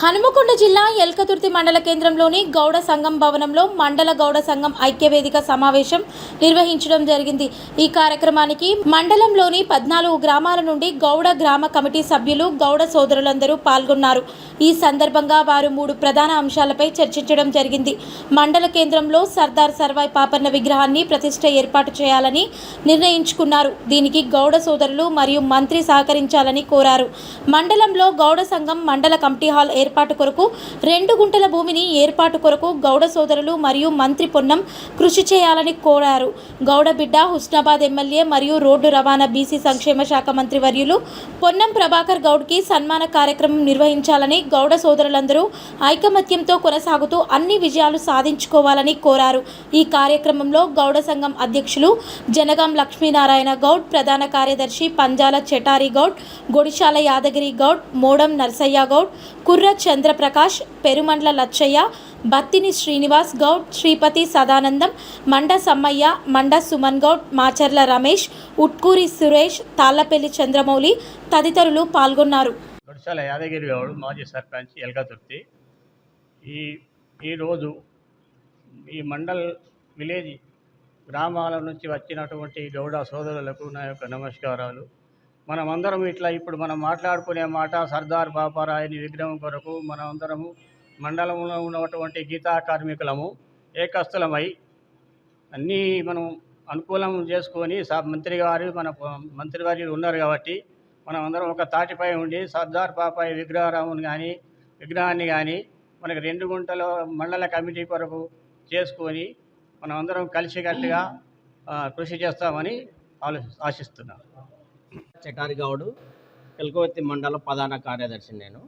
హనుమకొండ జిల్లా ఎల్కతుర్తి మండల కేంద్రంలోని గౌడ సంఘం భవనంలో మండల గౌడ సంఘం ఐక్యవేదిక సమావేశం నిర్వహించడం జరిగింది. ఈ కార్యక్రమానికి మండలంలోని పద్నాలుగు గ్రామాల నుండి గౌడ గ్రామ కమిటీ సభ్యులు గౌడ సోదరులందరూ పాల్గొన్నారు. ఈ సందర్భంగా వారు మూడు ప్రధాన అంశాలపై చర్చించడం జరిగింది. మండల కేంద్రంలో సర్దార్ సర్వాయ్ పాపన్న విగ్రహాన్ని ప్రతిష్ట ఏర్పాటు చేయాలని నిర్ణయించుకున్నారు. దీనికి గౌడ సోదరులు మరియు మంత్రి సహకరించాలని కోరారు. మండలంలో గౌడ సంఘం మండల కమిటీ హాల్ ఏర్పాటు కొరకు రెండు గుంటల భూమిని ఏర్పాటు కొరకు గౌడ సోదరులు మరియు మంత్రి పొన్నం కృషి చేయాలని కోరారు. గౌడ బిడ్డ హుస్నాబాద్ ఎమ్మెల్యే మరియు రోడ్డు రవాణా బీసీ సంక్షేమ శాఖ మంత్రి వర్యులు పొన్నం ప్రభాకర్ గౌడ్కి సన్మాన కార్యక్రమం నిర్వహించాలని గౌడ సోదరులందరూ ఐకమత్యంతో కొనసాగుతూ అన్ని విజయాలు సాధించుకోవాలని కోరారు. ఈ కార్యక్రమంలో గౌడ సంఘం అధ్యక్షులు జనగాం లక్ష్మీనారాయణ గౌడ్ ప్రధాన కార్యదర్శి పంజాల చెటారి గౌడ్ గొడిశాల యాదగిరి గౌడ్ మోడం నర్సయ్య గౌడ్ కుర్ర చంద్రప్రకాష్ పెరుమండ్ల లచ్చయ్య బత్తిని శ్రీనివాస్ గౌడ్ శ్రీపతి సదానందం మండ సమ్మయ్య మండ సుమన్ గౌడ్ మాచర్ల రమేష్ ఉట్కూరి సురేష్ తాళ్ళపల్లి చంద్రమౌళి తదితరులు పాల్గొన్నారు. యాదగిరి గౌడ్ మాజీ సర్పంచ్ ఎల్కతుర్తి ఈ ఈరోజు ఈ మండల్ విలేజ్ గ్రామాల నుంచి వచ్చినటువంటి గౌడ సోదరులకు నా యొక్క నమస్కారాలు. మనమందరం ఇట్లా ఇప్పుడు మనం మాట్లాడుకునే మాట సర్దార్ బాపారాయని విగ్రహం కొరకు మనమందరము మండలంలో ఉన్నటువంటి గీతా కార్మికులము ఏకస్థలమై అన్నీ మనం అనుకూలం చేసుకొని సా మంత్రి గారు మన మంత్రి గారు ఉన్నారు కాబట్టి మనం అందరం ఒక తాటిపై ఉండి సర్దార్ పాపాయి విగ్రహరాముని కానీ విగ్రహాన్ని కానీ మనకి రెండు గుంటల మండల కమిటీ కొరకు చేసుకొని మనం అందరం కలిసికట్టుగా కృషి చేస్తామని ఆలో ఆశిస్తున్నాం. చటారి గౌడు ఎల్కోవతి మండల ప్రధాన కార్యదర్శి నేను.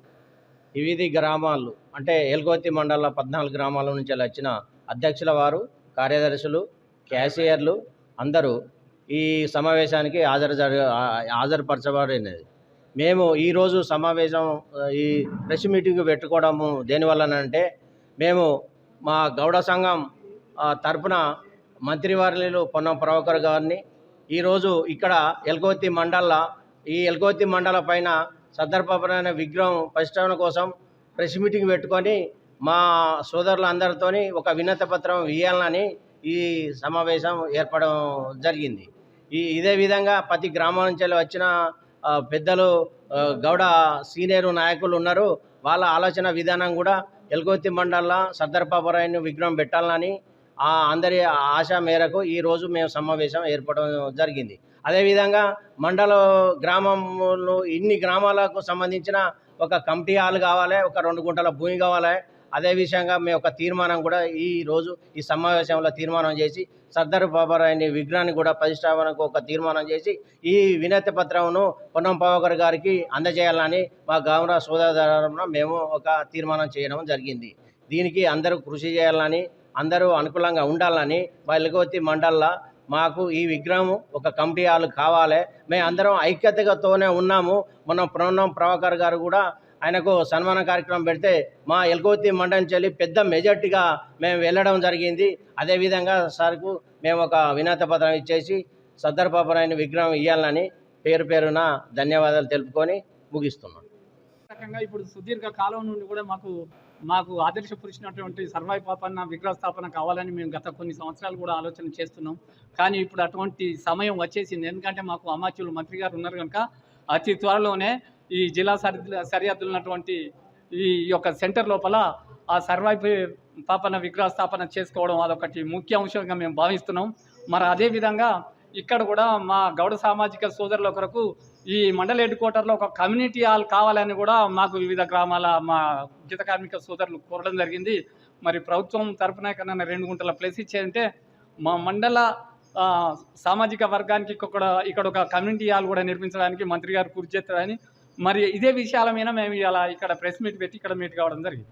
వివిధ గ్రామాలు అంటే ఎల్కోవతి మండల పద్నాలుగు గ్రామాల నుంచి వచ్చిన అధ్యక్షుల వారు కార్యదర్శులు క్యాషియర్లు అందరూ ఈ సమావేశానికి హాజరు జరగ హాజరుపరచబడినది. మేము ఈరోజు సమావేశం ఈ ప్రెస్ మీటింగ్ పెట్టుకోవడము దేనివల్లనంటే మేము మా గౌడ సంఘం తరపున మంత్రివర్యులు పొన్నం ప్రభాకర్ గారిని ఈరోజు ఇక్కడ ఎల్గోతి మండల ఈ ఎల్గోతి మండల పైన సందర్భపరమైన విగ్రహం పరిష్కరణ కోసం ప్రెస్ మీటింగ్ పెట్టుకొని మా సోదరులందరితోని ఒక వినతి పత్రం ఇవ్వాలని ఈ సమావేశం ఏర్పడడం జరిగింది. ఈ ఇదే విధంగా ప్రతి గ్రామం నుంచి వచ్చిన పెద్దలు గౌడ సీనియర్ నాయకులు ఉన్నారు. వాళ్ళ ఆలోచన విధానం కూడా ఎల్గోతి మండల సర్దార్ పాపరాయని విగ్రహం పెట్టాలని అందరి ఆశ మేరకు ఈరోజు మేము సమావేశం ఏర్పడడం జరిగింది. అదేవిధంగా మండల గ్రామంలో ఇన్ని గ్రామాలకు సంబంధించిన ఒక కమిటీ హాల్ కావాలి ఒక రెండు గుంటల భూమి కావాలి. అదే విషయంగా మేము ఒక తీర్మానం కూడా ఈ రోజు ఈ సమావేశంలో తీర్మానం చేసి సర్దార్ బాబారాయని విగ్రహాన్ని కూడా ప్రతిష్టాపనకు ఒక తీర్మానం చేసి ఈ వినతి పత్రంను పొన్నం ప్రభాకర్ గారికి అందజేయాలని మా గౌరవ సోదరున మేము ఒక తీర్మానం చేయడం జరిగింది. దీనికి అందరూ కృషి చేయాలని అందరూ అనుకూలంగా ఉండాలని మా మండల్లో మాకు ఈ విగ్రహం ఒక కమిటీ హాల్ కావాలి. మేము అందరం ఐక్యతతోనే ఉన్నాము. మన ప్రణం ప్రభాకర్ గారు కూడా ఆయనకు సన్మాన కార్యక్రమం పెడితే మా ఎల్గోతి మండలం చెల్లి పెద్ద మెజార్టీగా మేము వెళ్ళడం జరిగింది. అదేవిధంగా సార్కు మేము ఒక వినతి పత్రం ఇచ్చేసి సద్దర్ పాపరాయని విగ్రహం ఇవ్వాలని పేరు పేరున ధన్యవాదాలు తెలుపుకొని ముగిస్తున్నాను. రకంగా ఇప్పుడు సుదీర్ఘ కాలం నుండి కూడా మాకు మాకు ఆదర్శపరిచినటువంటి సర్వాయి పాపన్న విగ్రహ స్థాపన కావాలని మేము గత కొన్ని సంవత్సరాలు కూడా ఆలోచన చేస్తున్నాం. కానీ ఇప్పుడు అటువంటి సమయం వచ్చేసింది. ఎందుకంటే మాకు అమాత్యులు మంత్రి గారు ఉన్నారు కనుక అతి త్వరలోనే ఈ జిల్లా సరిహద్దు సరిహద్దులు ఉన్నటువంటి ఈ యొక్క సెంటర్ లోపల ఆ సర్వాయి పాపన్న విగ్రహ స్థాపన చేసుకోవడం అదొకటి ముఖ్య అంశంగా మేము భావిస్తున్నాం. మరి అదేవిధంగా ఇక్కడ కూడా మా గౌడ సామాజిక సోదరుల కొరకు ఈ మండల హెడ్ క్వార్టర్లో ఒక కమ్యూనిటీ హాల్ కావాలని కూడా మాకు వివిధ గ్రామాల మా గీత కార్మిక సోదరులు కోరడం జరిగింది. మరి ప్రభుత్వం తరపున కన్నా రెండు గుంటల ప్లేస్ ఇచ్చేయంటే మా మండల సామాజిక వర్గానికి ఇక్కడ ఇక్కడ ఒక కమ్యూనిటీ హాల్ కూడా నిర్మించడానికి మంత్రి గారు కృషి చేస్తారని మరి ఇదే విషయాల మీద మేము ఇలా ఇక్కడ ప్రెస్ మీట్ పెట్టి ఇక్కడ మీట్ కావడం జరిగింది.